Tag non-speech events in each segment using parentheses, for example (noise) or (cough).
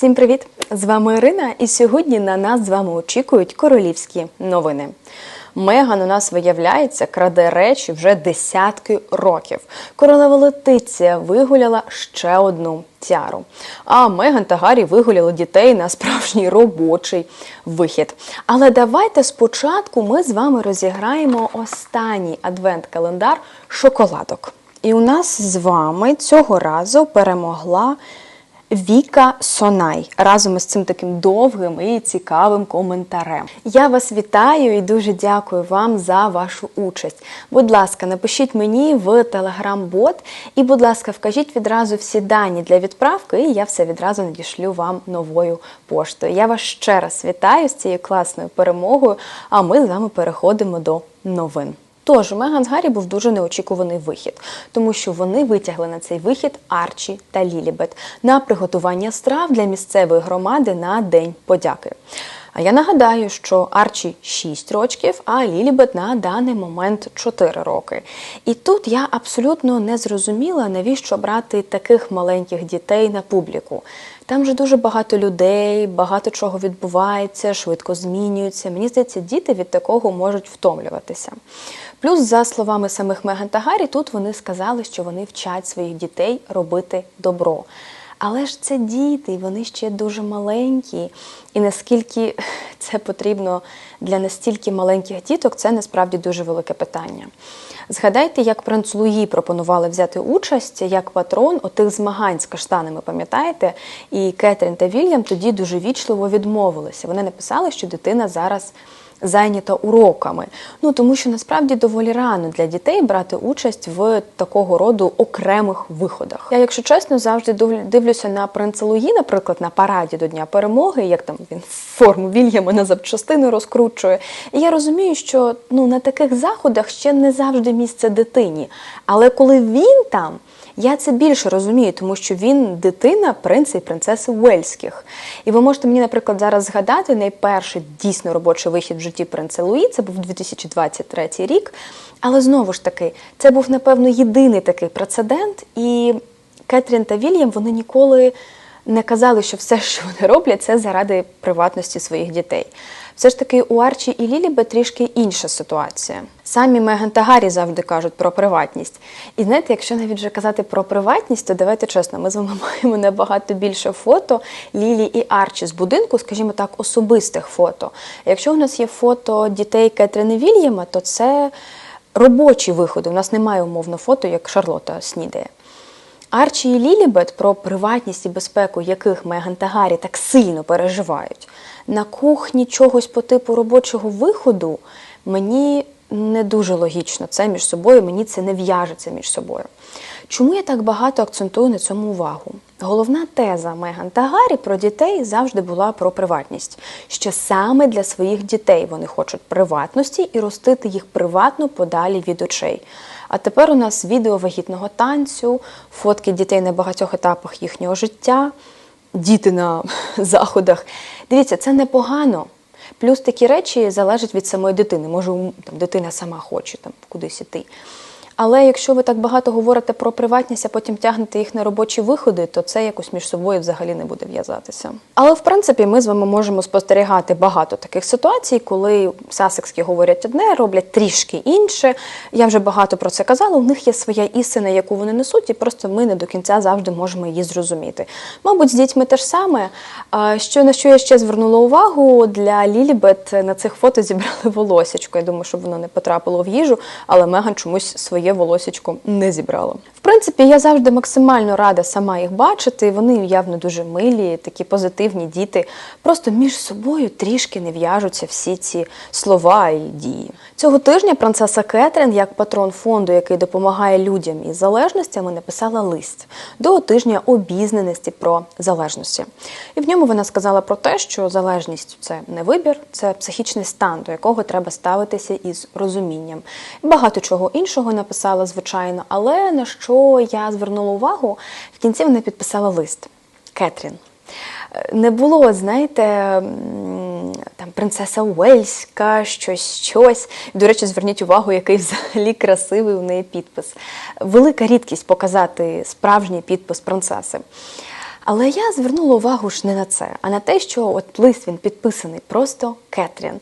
Всім привіт! З вами Ірина, і сьогодні на нас з вами очікують королівські новини. Меган у нас виявляється, краде речі вже десятки років. Королева Летиція вигуляла ще одну тяру. А Меган та Гаррі вигуляли дітей на справжній робочий вихід. Але давайте спочатку ми з вами розіграємо останній адвент-календар шоколадок. І у нас з вами цього разу перемогла. Віка Сонай разом із цим таким довгим і цікавим коментарем. Я вас вітаю і дуже дякую вам за вашу участь. Будь ласка, напишіть мені в телеграм-бот і, будь ласка, вкажіть відразу всі дані для відправки, і я все відразу надішлю вам новою поштою. Я вас ще раз вітаю з цією класною перемогою. А ми з вами переходимо до новин. Тож Меган з Гаррі був дуже неочікуваний вихід, тому що вони витягли на цей вихід Арчі та Лілібет на приготування страв для місцевої громади на День подяки. А я нагадаю, що Арчі 6 років, а Лілібет на даний момент 4 роки. І тут я абсолютно не зрозуміла, навіщо брати таких маленьких дітей на публіку. Там же дуже багато людей, багато чого відбувається, швидко змінюється. Мені здається, діти від такого можуть втомлюватися. Плюс, за словами самих Меган та Гаррі, тут вони сказали, що вони вчать своїх дітей робити добро. Але ж це діти, вони ще дуже маленькі. І наскільки (laughs) це потрібно для настільки маленьких діток, це насправді дуже велике питання. Згадайте, як принц Луї пропонували взяти участь як патрон отих змагань з каштанами, пам'ятаєте? І Кетрін та Вільям тоді дуже вічливо відмовилися. Вони написали, що дитина зараз зайнята уроками. Ну тому що насправді доволі рано для дітей брати участь в такого роду окремих виходах. Я, якщо чесно, завжди дивлюся на принца Луї, наприклад, на параді до Дня перемоги, як там він форму Вільяма на запчастини розкручує. І я розумію, що ну на таких заходах ще не завжди місце дитині. Але коли він там. Я це більше розумію, тому що він дитина принца і принцеси Уельських. І ви можете мені, наприклад, зараз згадати найперший дійсно робочий вихід в житті принца Луї, це був 2023 рік. Але знову ж таки, це був, напевно, єдиний такий прецедент, і Кетрін та Вільям вони ніколи не казали, що все, що вони роблять, це заради приватності своїх дітей. Все ж таки, у Арчі і Лілібе трішки інша ситуація. Самі Меган та Гаррі завжди кажуть про приватність. І знаєте, якщо навіть вже казати про приватність, то давайте чесно, ми з вами (laughs) маємо набагато більше фото Лілі і Арчі з будинку, скажімо так, особистих фото. Якщо у нас є фото дітей Кетрини Вільяма, то це робочі виходи. У нас немає умовно фото, як Шарлота снідає. Арчі і Лілібет про приватність і безпеку, яких Меган та Гаррі так сильно переживають, на кухні чогось по типу робочого виходу мені не дуже логічно це між собою, мені це не в'яжеться між собою. Чому я так багато акцентую на цьому увагу? Головна теза Меган та Гаррі про дітей завжди була про приватність, що саме для своїх дітей вони хочуть приватності і ростити їх приватно подалі від очей. А тепер у нас відео вагітного танцю, фотки дітей на багатьох етапах їхнього життя, діти на (laughs) заходах. Дивіться, це непогано. Плюс такі речі залежать від самої дитини. Може, там, дитина сама хоче там, кудись іти. Але якщо ви так багато говорите про приватність, а потім тягнете їх на робочі виходи, то це якось між собою взагалі не буде в'язатися. Але в принципі ми з вами можемо спостерігати багато таких ситуацій, коли сасекські говорять одне, роблять трішки інше. Я вже багато про це казала. У них є своя істина, яку вони несуть, і просто ми не до кінця завжди можемо її зрозуміти. Мабуть, з дітьми те ж саме. Що на що я ще звернула увагу для Лілібет на цих фото зібрали волосячко. Я думаю, щоб воно не потрапило в їжу, але Меган чомусь своє своє волосечко не зібрала. В принципі, я завжди максимально рада сама їх бачити. Вони явно дуже милі, такі позитивні діти. Просто між собою трішки не в'яжуться всі ці слова і дії. Цього тижня принцеса Кетрін, як патрон фонду, який допомагає людям із залежностями, написала лист до тижня обізнаності про залежності. І в ньому вона сказала про те, що залежність це не вибір, це психічний стан, до якого треба ставитися із розумінням. Багато чого іншого написала написала, звичайно, але на що я звернула увагу, в кінці вона підписала лист Кетрін. Не було, знаєте, там принцеса Уельська, щось, щось. До речі, зверніть увагу, який взагалі красивий у неї підпис. Велика рідкість показати справжній підпис принцеси. Але я звернула увагу ж не на це, а на те, що от лист він підписаний просто Кетрін.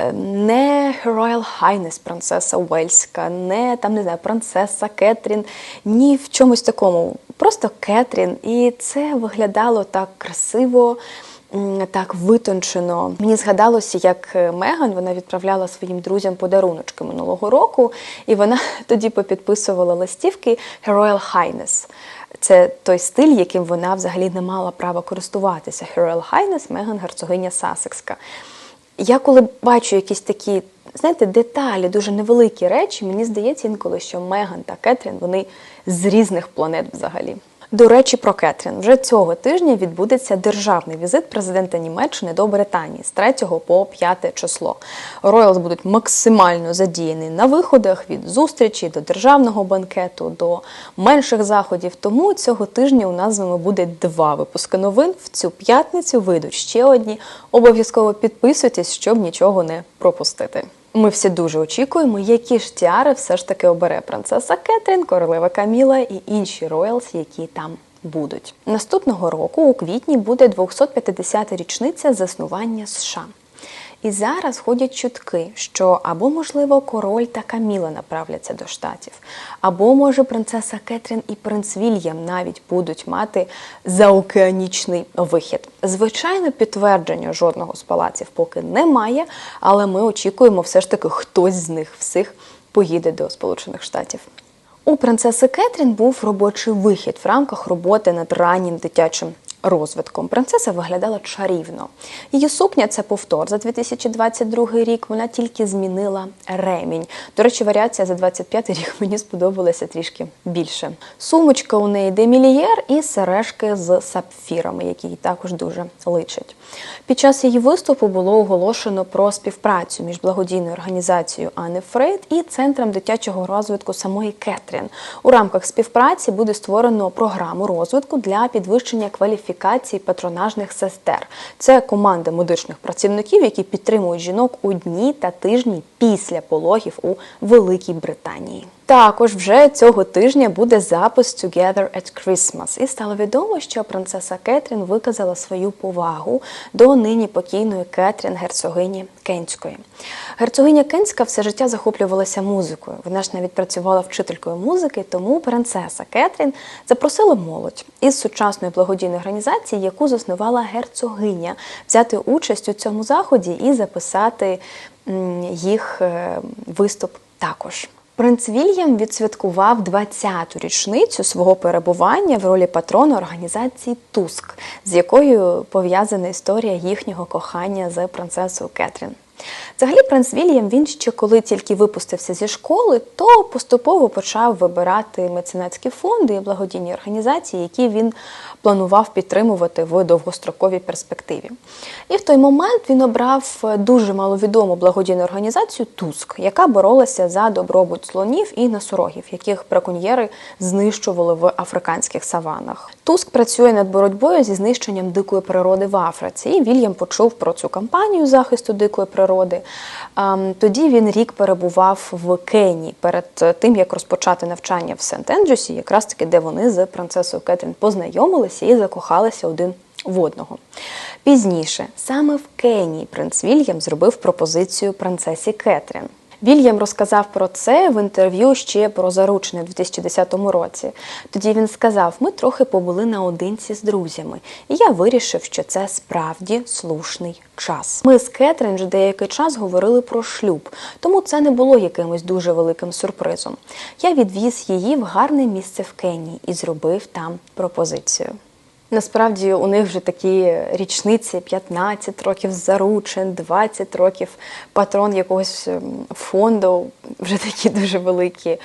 Е, Не Her Royal Highness, принцеса Уельська, не там не знаю, принцеса Кетрін, ні в чомусь такому. Просто Кетрін. І це виглядало так красиво. Так витончено. Мені згадалося, як е, Меган вона відправляла своїм друзям подаруночки минулого року, і вона (laughs) тоді попідписувала листівки Her Royal Highness. Це той стиль, яким вона взагалі не мала права користуватися. Her Highness Меган герцогиня Сасекська. Я коли бачу якісь такі, знаєте, деталі, дуже невеликі речі, мені здається інколи, що Меган та Кетрін вони з різних планет взагалі. До речі, про Кетрін вже цього тижня відбудеться державний візит президента Німеччини до Британії з 3 по 5 число. Роялс будуть максимально задіяні на виходах від зустрічі до державного банкету до менших заходів. Тому цього тижня у нас з вами буде два випуски новин. В цю п'ятницю вийдуть ще одні. Обов'язково підписуйтесь, щоб нічого не пропустити. Ми всі дуже очікуємо, які ж тіари все ж таки обере принцеса Кетрін, королева Каміла і інші роялс, які там будуть. Наступного року, у квітні, буде 250-та річниця заснування США. І зараз ходять чутки, що або, можливо, король та Каміла направляться до штатів, або, може, принцеса Кетрін і принц Вільям навіть будуть мати заокеанічний вихід. Звичайно, підтвердження жодного з палаців поки немає, але ми очікуємо, все ж таки, хтось з них всіх поїде до Сполучених Штатів. У принцеси Кетрін був робочий вихід в рамках роботи над раннім дитячим розвитком. Принцеса виглядала чарівно. Її сукня це повтор за 2022 рік. Вона тільки змінила ремінь. До речі, варіація за 25 рік мені сподобалася трішки більше. Сумочка у неї демілієр і сережки з сапфірами, які їй також дуже личать. Під час її виступу було оголошено про співпрацю між благодійною організацією Анни Фрейд і центром дитячого розвитку самої Кетрін. У рамках співпраці буде створено програму розвитку для підвищення кваліфікації патронажних сестер. Це команди медичних працівників, які підтримують жінок у дні та тижні після пологів у Великій Британії. Також вже цього тижня буде запис Together at Christmas. І стало відомо, що принцеса Кетрін виказала свою повагу до нині покійної Кетрін, герцогині Кенської. Герцогиня Кенська все життя захоплювалася музикою. Вона ж навіть працювала вчителькою музики, тому принцеса Кетрін запросила молодь із сучасної благодійної організації, яку заснувала герцогиня, взяти участь у цьому заході і записати їх е, виступ також. Принц Вільям відсвяткував 20-ту річницю свого перебування в ролі патрона організації Туск, з якою пов'язана історія їхнього кохання з принцесою Кетрін. Взагалі, принц Вільям він ще коли тільки випустився зі школи, то поступово почав вибирати меценатські фонди і благодійні організації, які він планував підтримувати в довгостроковій перспективі. І в той момент він обрав дуже маловідому благодійну організацію Туск, яка боролася за добробут слонів і носорогів, яких браконьєри знищували в африканських саванах. Туск працює над боротьбою зі знищенням дикої природи в Африці. І Вільям почув про цю кампанію захисту дикої природи. Ем, Тоді він рік перебував в Кенії перед тим, як розпочати навчання в Сент-Ендрюсі, якраз таки, де вони з принцесою Кетрін познайомилися і закохалися один в одного. Пізніше, саме в Кенії, принц Вільям зробив пропозицію принцесі Кетрін. Вільям розказав про це в інтерв'ю ще про заручене в 2010 році. Тоді він сказав: ми трохи побули наодинці з друзями, і я вирішив, що це справді слушний час. Ми з Кетрін вже деякий час говорили про шлюб, тому це не було якимось дуже великим сюрпризом. Я відвіз її в гарне місце в Кенії і зробив там пропозицію. Насправді у них вже такі річниці 15 років заручин, 20 років патрон якогось ем, фонду, вже такі дуже великі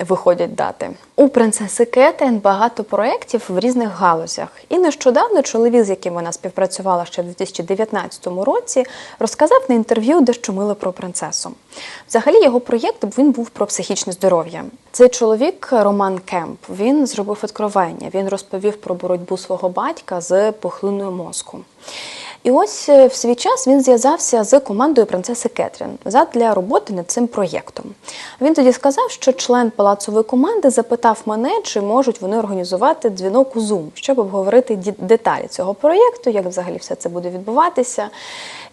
виходять дати. У принцеси Кетен багато проєктів в різних галузях. І нещодавно чоловік, з яким вона співпрацювала ще в 2019 році, розказав на інтерв'ю дещо миле про принцесу. Взагалі, його проєкт він був про психічне здоров'я. Цей чоловік Роман Кемп. Він зробив відкровення. Він розповів про боротьбу свого батька з пухлиною мозку. І ось е, в свій час він зв'язався з командою принцеси Кетрін задля роботи над цим проєктом. Він тоді сказав, що член палацової команди запитав мене, чи можуть вони організувати дзвінок у Zoom, щоб обговорити деталі цього проєкту, як взагалі все це буде відбуватися.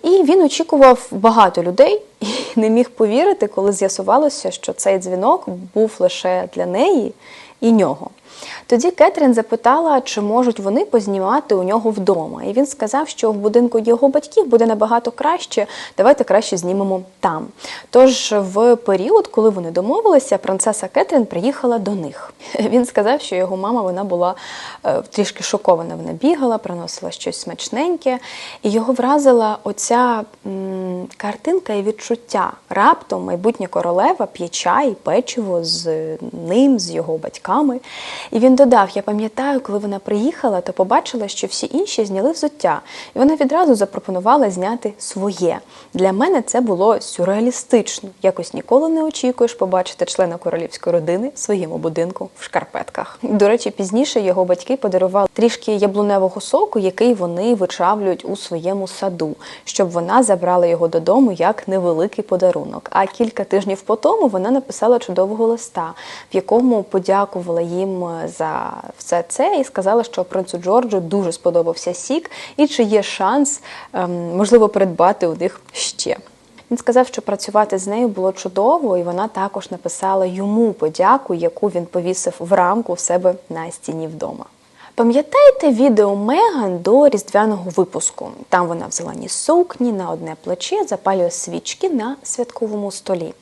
І він очікував багато людей (laughs) і не міг повірити, коли з'ясувалося, що цей дзвінок був лише для неї і нього. Тоді Кетрін запитала, чи можуть вони познімати у нього вдома. І він сказав, що в будинку його батьків буде набагато краще. Давайте краще знімемо там. Тож, в період, коли вони домовилися, принцеса Кетрін приїхала до них. (laughs) Він сказав, що його мама вона була е, трішки шокована. Вона бігала, приносила щось смачненьке, і його вразила оця м, картинка і відчуття. Раптом майбутня королева п'є чай, печиво з ним, з його батьками. І він додав: Я пам'ятаю, коли вона приїхала, то побачила, що всі інші зняли взуття, і вона відразу запропонувала зняти своє. Для мене це було сюрреалістично. Якось ніколи не очікуєш побачити члена королівської родини в своєму будинку в шкарпетках. До речі, пізніше його батьки подарували трішки яблуневого соку, який вони вичавлюють у своєму саду, щоб вона забрала його додому як невеликий подарунок. А кілька тижнів по тому вона написала чудового листа, в якому подякувала їм за все це і сказала, що принцу Джорджу дуже сподобався сік, і чи є шанс ем, можливо придбати у них ще. Він сказав, що працювати з нею було чудово, і вона також написала йому подяку, яку він повісив в рамку в себе на стіні вдома. Пам'ятаєте відео Меган до різдвяного випуску? Там вона в зеленій сукні на одне плече запалює свічки на святковому столі.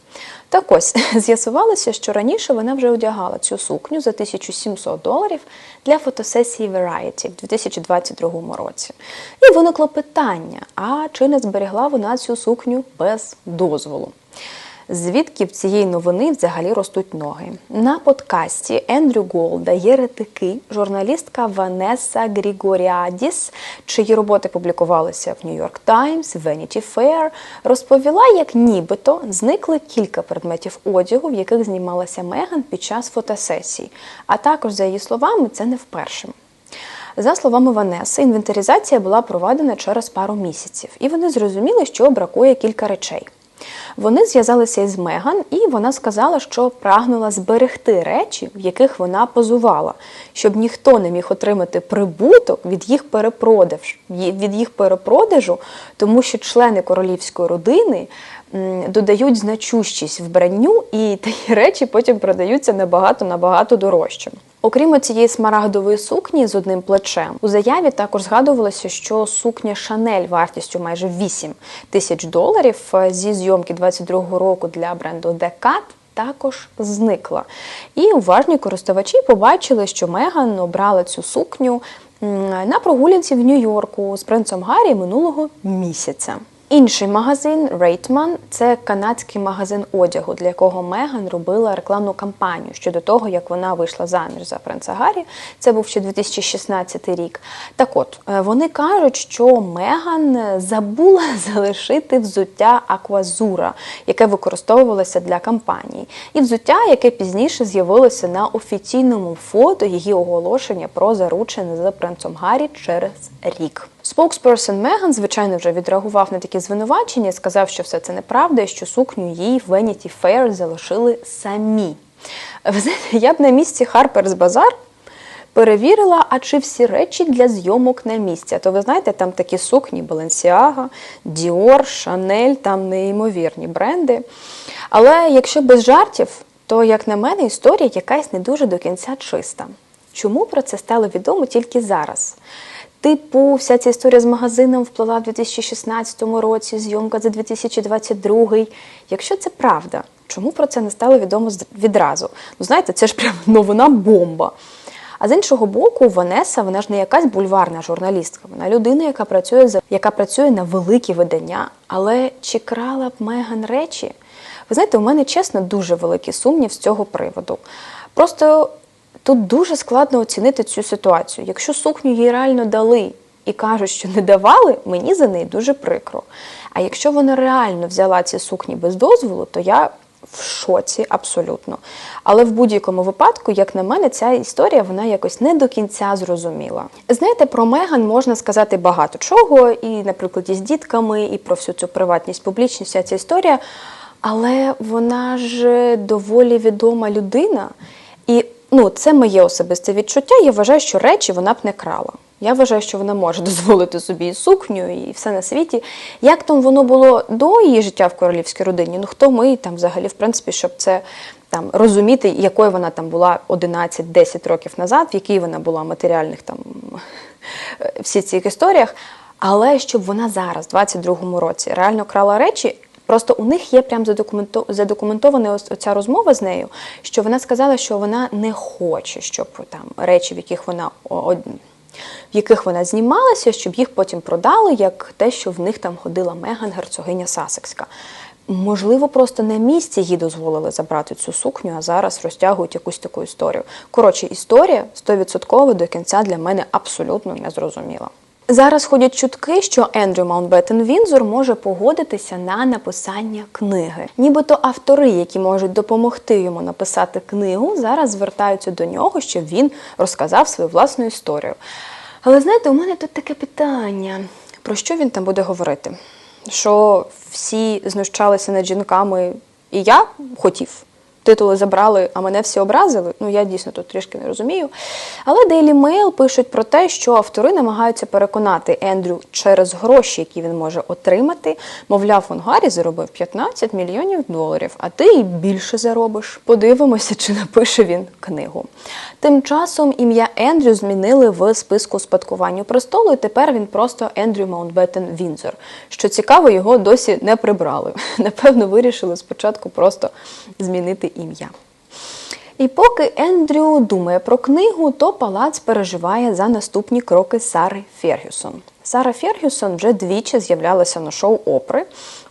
Так ось (laughs) з'ясувалося, що раніше вона вже одягала цю сукню за 1700 доларів для фотосесії Variety в 2022 році. І виникло питання: а чи не зберегла вона цю сукню без дозволу? Звідки в цієї новини взагалі ростуть ноги? На подкасті Ендрю Голда Єретики журналістка Ванеса Грігоріадіс, чиї роботи публікувалися в York Times, Vanity Fair, розповіла, як нібито зникли кілька предметів одягу, в яких знімалася Меган під час фотосесій. А також, за її словами, це не вперше. За словами Ванеси, інвентаризація була проведена через пару місяців, і вони зрозуміли, що бракує кілька речей. Вони зв'язалися із Меган, і вона сказала, що прагнула зберегти речі, в яких вона позувала, щоб ніхто не міг отримати прибуток від їх перепродаж, від їх перепродажу, тому що члени королівської родини додають значущість вбранню, і (laughs) такі речі потім продаються набагато набагато дорожче. Окрім цієї смарагдової сукні з одним плечем, у заяві також згадувалося, що сукня Шанель вартістю майже 8 тисяч доларів е, зі зйомки 22-го року для бренду Decat також зникла. І уважні користувачі побачили, що Меган обрала цю сукню на прогулянці в Нью-Йорку з принцем Гаррі минулого місяця. Інший магазин Рейтман це канадський магазин одягу, для якого Меган робила рекламну кампанію щодо того, як вона вийшла заміж за принца Гаррі. Це був ще 2016 рік. Так от е, вони кажуть, що Меган забула (laughs) залишити взуття Аквазура, яке використовувалося для кампанії, і взуття, яке пізніше з'явилося на офіційному фото її оголошення про заручення з принцем Гаррі через рік. Споксперсон Меган, звичайно, вже відреагував на такі звинувачення, сказав, що все це неправда, і що сукню їй в Vanity Fair залишили самі. Я б на місці Harper's Bazaar перевірила, а чи всі речі для зйомок на місці. А то ви знаєте, там такі сукні Balenciaga, Dior, Chanel, там неймовірні бренди. Але якщо без жартів, то, як на мене, історія якась не дуже до кінця чиста. Чому про це стало відомо тільки зараз? Типу, вся ця історія з магазином вплила в 2016 році, зйомка за 2022. Якщо це правда, чому про це не стало відомо відразу? Ну, знаєте, це ж прям (laughs) новина бомба. А з іншого боку, Ванеса, вона ж не якась бульварна журналістка, вона людина, яка працює за яка працює на великі видання. Але чи крала б Меган речі? Ви знаєте, у мене чесно дуже великий сумнів з цього приводу. Просто тут дуже складно оцінити цю ситуацію. Якщо сукню їй реально дали і кажуть, що не давали, мені за неї дуже прикро. А якщо вона реально взяла ці сукні без дозволу, то я в шоці абсолютно. Але в будь-якому випадку, як на мене, ця історія вона якось не до кінця зрозуміла. Знаєте, про Меган можна сказати багато чого, і, наприклад, і з дітками, і про всю цю приватність, публічність, вся ця історія. Але вона ж доволі відома людина. І ну, це моє особисте відчуття. Я вважаю, що речі вона б не крала. Я вважаю, що вона може (laughs) дозволити собі і сукню, і все на світі. Як там воно було до її життя в королівській родині? Ну хто ми там взагалі, в принципі, щоб це там розуміти, якою вона там була 11-10 років назад, в якій вона була матеріальних там (laughs) всі цих історіях. Але щоб вона зараз, в 22-му році, реально крала речі. Просто у них є прям задокументована ця розмова з нею, що вона сказала, що вона не хоче, щоб там речі, в яких вона в яких вона знімалася, щоб їх потім продали, як те, що в них там ходила Меган, герцогиня Сасекська. Можливо, просто на місці їй дозволили забрати цю сукню, а зараз розтягують якусь таку історію. Коротше, історія 100% до кінця для мене абсолютно не зрозуміла. Зараз ходять чутки, що Ендрю Маунтбеттен Вінзор може погодитися на написання книги. Нібито автори, які можуть допомогти йому написати книгу, зараз звертаються до нього, щоб він розказав свою власну історію. Але знаєте, у мене тут таке питання: про що він там буде говорити? Що всі знущалися над жінками, і я хотів. Титули забрали, а мене всі образили. Ну я дійсно тут трішки не розумію. Але Daily Mail пишуть про те, що автори намагаються переконати Ендрю через гроші, які він може отримати. Мовляв, он Гаррі заробив 15 мільйонів доларів, а ти і більше заробиш. Подивимося, чи напише він книгу. Тим часом ім'я Ендрю змінили в списку спадкування престолу, і тепер він просто Ендрю Маунтбеттен Вінзор. Що цікаво, його досі не прибрали. (laughs) Напевно, вирішили спочатку просто змінити ім'я. І поки Ендрю думає про книгу, то палац переживає за наступні кроки Сари Фергюсон. Сара Фергюсон вже двічі з'являлася на шоу Опри.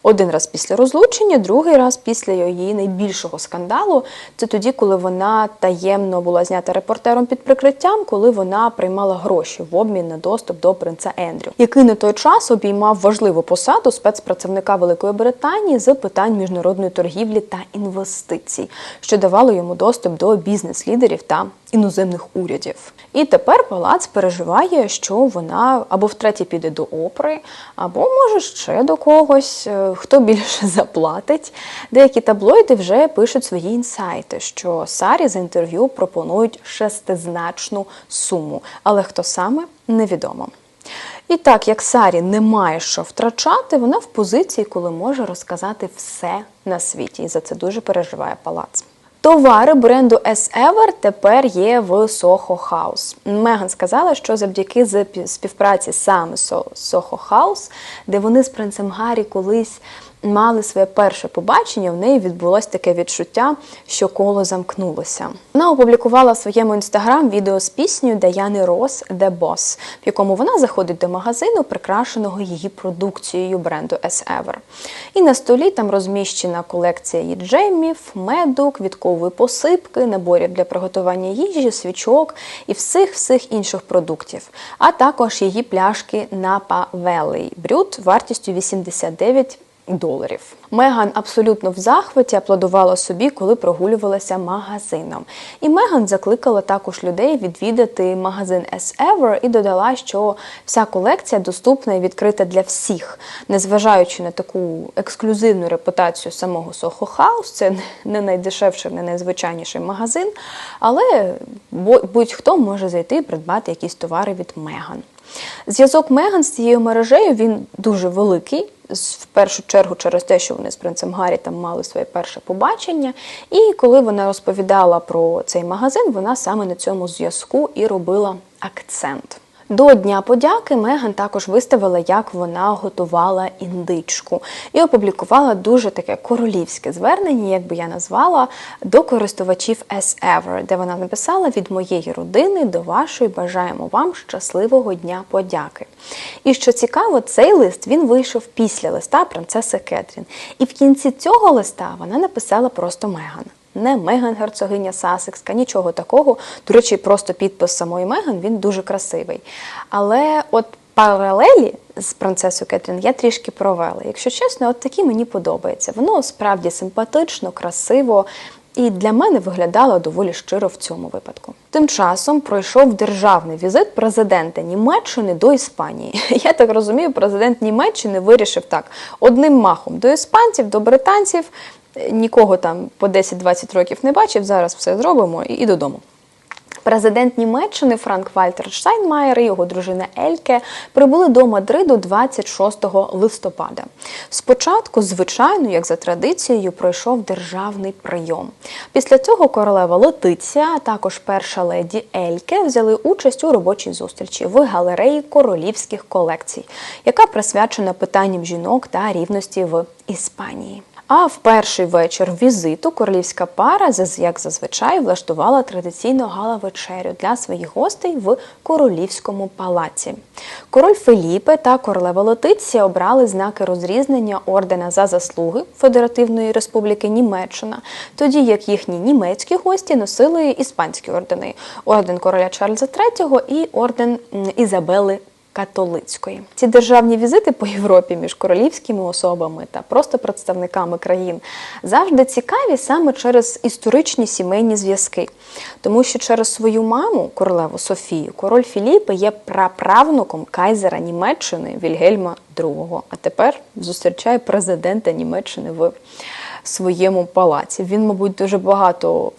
Один раз після розлучення, другий раз після її найбільшого скандалу. Це тоді, коли вона таємно була знята репортером під прикриттям, коли вона приймала гроші в обмін на доступ до принца Ендрю, який на той час обіймав важливу посаду спецпрацівника Великої Британії з питань міжнародної торгівлі та інвестицій, що давало йому доступ до бізнес-лідерів та іноземних урядів. І тепер палац переживає, що вона або втретє піде до опри, або може ще до когось, е, хто більше (laughs) заплатить. Деякі таблоїди вже пишуть свої інсайти, що Сарі за інтерв'ю пропонують шестизначну суму, але хто саме невідомо. І так як Сарі не має що втрачати, вона в позиції, коли може розказати все на світі, і за це дуже переживає палац. Товари бренду S Ever тепер є в Soho House. Меган сказала, що завдяки співпраці саме Soho House, де вони з принцем Гаррі колись мали своє перше побачення, в неї відбулось таке відчуття, що коло замкнулося. Вона опублікувала в своєму інстаграм відео з піснею Даяни Рос The Boss, в якому вона заходить до магазину, прикрашеного її продукцією бренду S Ever. І на столі там розміщена колекція її джемів, меду, квіткової посипки, наборів для приготування їжі, свічок і всіх всіх інших продуктів, а також її пляшки Napa Valley брюд вартістю 89 доларів. Меган абсолютно в захваті аплодувала собі, коли прогулювалася магазином. І Меган закликала також людей відвідати магазин S Ever і додала, що вся колекція доступна і відкрита для всіх, незважаючи на таку ексклюзивну репутацію самого Soho House, це не найдешевший, не найзвичайніший магазин, але будь-хто може зайти і придбати якісь товари від Меган. Зв'язок Меган з цією мережею він дуже великий. В першу чергу через те, що вони з принцем Гаррі там мали своє перше побачення. І коли вона розповідала про цей магазин, вона саме на цьому зв'язку і робила акцент. До Дня подяки Меган також виставила, як вона готувала індичку, і опублікувала дуже таке королівське звернення, як би я назвала, до користувачів S Ever, де вона написала від моєї родини до вашої бажаємо вам щасливого дня подяки. І що цікаво, цей лист він вийшов після листа принцеси Кетрін. І в кінці цього листа вона написала просто Меган не Меган герцогиня Сасекська, нічого такого. До речі, просто підпис самої Меган він дуже красивий. Але от паралелі з принцесою Кетрін я трішки провела. Якщо чесно, от такі мені подобається. Воно справді симпатично, красиво. І для мене виглядало доволі щиро в цьому випадку. Тим часом пройшов державний візит президента Німеччини до Іспанії. (laughs) Я так розумію, президент Німеччини вирішив так: одним махом до іспанців, до британців. Нікого там по 10-20 років не бачив. Зараз все зробимо і, і додому. Президент Німеччини Франк Вальтер Штайнмаєр і його дружина Ельке прибули до Мадриду 26 листопада. Спочатку, звичайно, як за традицією, пройшов державний прийом. Після цього королева Летиція, а також перша леді Ельке взяли участь у робочій зустрічі в галереї королівських колекцій, яка присвячена питанням жінок та рівності в Іспанії. А в перший вечір візиту королівська пара, як зазвичай, влаштувала традиційну гала-вечерю для своїх гостей в королівському палаці. Король Феліпе та королева Летиція обрали знаки розрізнення ордена за заслуги Федеративної Республіки Німеччина, тоді як їхні німецькі гості носили іспанські ордени: орден короля Чарльза III і орден Ізабели католицької. Ці державні візити по Європі між королівськими особами та просто представниками країн завжди цікаві саме через історичні сімейні зв'язки. Тому що через свою маму, королеву Софію, король Філіппе є праправнуком кайзера Німеччини Вільгельма II, а тепер зустрічає президента Німеччини в своєму палаці. Він, мабуть, дуже багато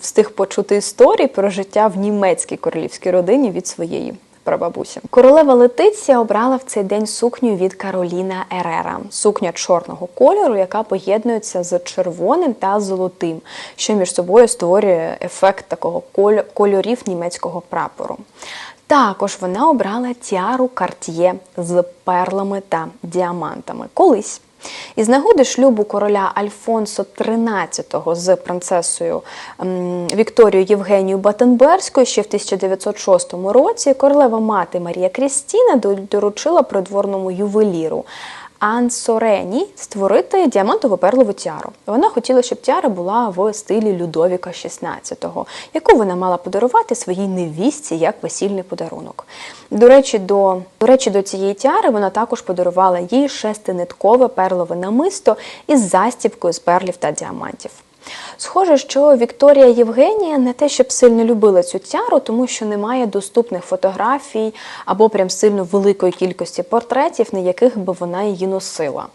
встиг почути історій про життя в німецькій королівській родині від своєї прабабусі. Королева Летиція обрала в цей день сукню від Кароліна Ерера. Сукня чорного кольору, яка поєднується з червоним та золотим, що між собою створює ефект такого кольорів німецького прапору. Також вона обрала тіару Карт'є з перлами та діамантами. Колись із нагоди шлюбу короля Альфонсо XIII з принцесою Вікторією Євгенією Батенберською ще в 1906 році королева мати Марія Крістіна доручила придворному ювеліру Ан Сорені створити діамантову перлову тіару. Вона хотіла, щоб тіара була в стилі Людовіка XVI, яку вона мала подарувати своїй невістці як весільний подарунок. До речі, до, до речі, до цієї тіари вона також подарувала їй шестиниткове перлове намисто із застібкою з перлів та діамантів. Схоже, що Вікторія Євгенія не те, щоб сильно любила цю тяру, тому що немає доступних фотографій або прям сильно великої кількості портретів, на яких би вона її носила.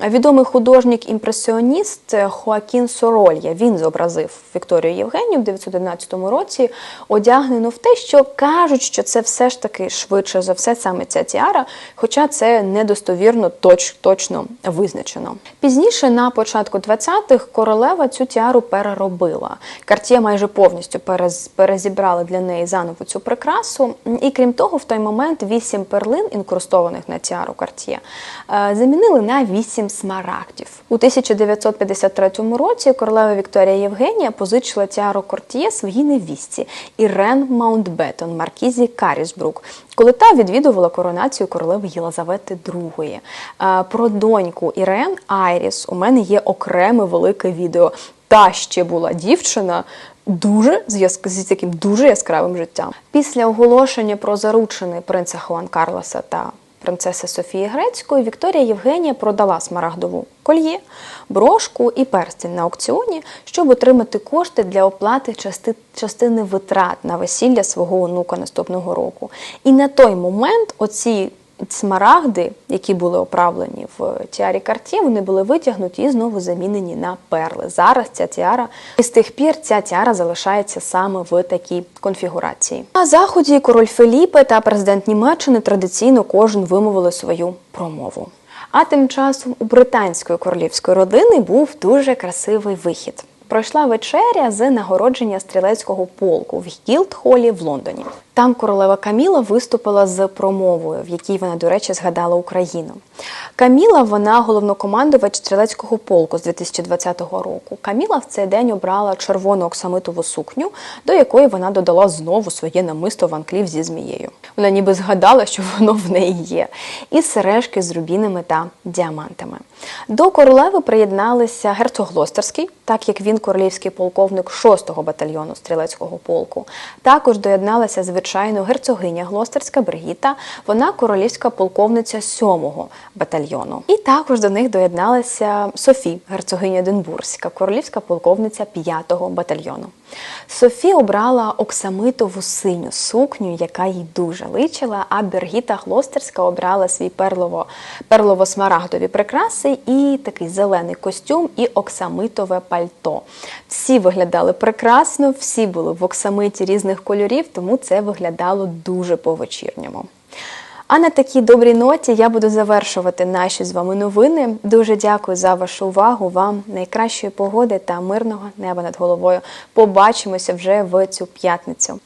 Відомий художник-імпресіоніст Хоакін Соролья він зобразив Вікторію Євгенію в 1911 році, одягнену в те, що кажуть, що це все ж таки швидше за все саме ця тіара, хоча це недостовірно точ, точно визначено. Пізніше, на початку 20-х, королева цю тіару переробила. Карт'є майже повністю перез- перезібрали для неї заново цю прикрасу. І крім того, в той момент вісім перлин, інкрустованих на тіару Карт'є, е, замінили на вісім смарагдів. У 1953 році королева Вікторія Євгенія позичила тіару Кортіє своїй невістці Ірен Маунтбеттон, маркізі Карісбрук, коли та відвідувала коронацію королеви Єлизавети II. Е, Про доньку Ірен Айріс у мене є окреме велике відео. Та ще була дівчина. Дуже з яск- з таким дуже яскравим життям. Після оголошення про заручини принца Хуан Карлоса та принцеси Софії Грецької Вікторія Євгенія продала смарагдову кольє, брошку і перстень на аукціоні, щоб отримати кошти для оплати части, частини витрат на весілля свого онука наступного року. І на той момент оці смарагди, які були оправлені в тіарі Картє, вони були витягнуті і знову замінені на перли. Зараз ця тіара і з тих пір ця тіара залишається саме в такій конфігурації. На заході король Феліпе та президент Німеччини традиційно кожен вимовили свою промову. А тим часом у британської королівської родини був дуже красивий вихід. Пройшла вечеря з нагородження стрілецького полку в Гілдхолі в Лондоні. Там королева Каміла виступила з промовою, в якій вона, до речі, згадала Україну. Каміла вона головнокомандувач стрілецького полку з 2020 року. Каміла в цей день обрала червону оксамитову сукню, до якої вона додала знову своє намисто ванклів зі змією. Вона ніби згадала, що воно в неї є, і сережки з рубінами та діамантами. До королеви приєдналися герцог Глостерський, так як він королівський полковник 6-го батальйону стрілецького полку. Також доєдналася звичайно звичайно, герцогиня Глостерська Бригіта. Вона королівська полковниця 7-го батальйону. І також до них доєдналася Софі, герцогиня Единбурзька, королівська полковниця 5-го батальйону. Софі обрала оксамитову синю сукню, яка їй дуже личила, а Бергіта Глостерська обрала свій перлово, перлово-смарагдові прикраси і такий зелений костюм і оксамитове пальто. Всі виглядали прекрасно, всі були в оксамиті різних кольорів, тому це виглядало дуже по-вечірньому. А на такій добрій ноті я буду завершувати наші з вами новини. Дуже дякую за вашу увагу. Вам найкращої погоди та мирного неба над головою. Побачимося вже в цю п'ятницю.